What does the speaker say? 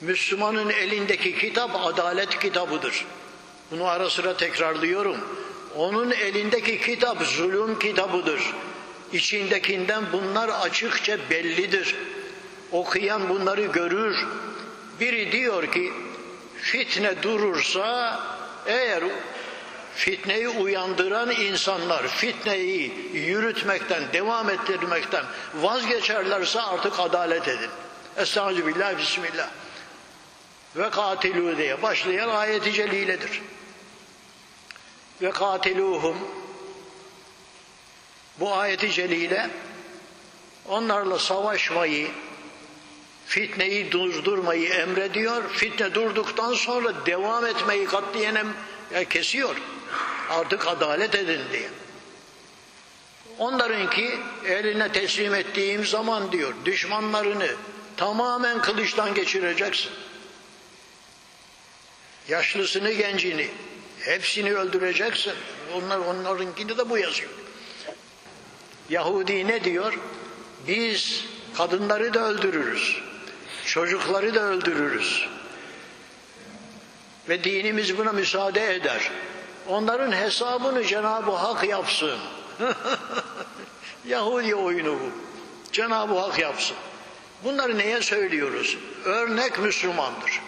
Müslümanın elindeki kitap adalet kitabıdır. Bunu ara sıra tekrarlıyorum. Onun elindeki kitap zulüm kitabıdır. İçindekinden bunlar açıkça bellidir. Okuyan bunları görür. Biri diyor ki fitne durursa eğer fitneyi uyandıran insanlar fitneyi yürütmekten, devam ettirmekten vazgeçerlerse artık adalet edin. Estağfirullah, Bismillah. Ve katilü diye başlayan ayeti celiledir. Ve katiluhum bu ayeti celile onlarla savaşmayı, fitneyi durdurmayı emrediyor. Fitne durduktan sonra devam etmeyi katliyenem ya kesiyor. Artık adalet edin diye. Onlarınki eline teslim ettiğim zaman diyor düşmanlarını tamamen kılıçtan geçireceksin. Yaşlısını, gencini hepsini öldüreceksin. Onlar onlarınkinde de bu yazıyor. Yahudi ne diyor? Biz kadınları da öldürürüz. Çocukları da öldürürüz. Ve dinimiz buna müsaade eder. Onların hesabını Cenab-ı Hak yapsın. Yahudi oyunu bu. Cenab-ı Hak yapsın. Bunları neye söylüyoruz? Örnek Müslümandır.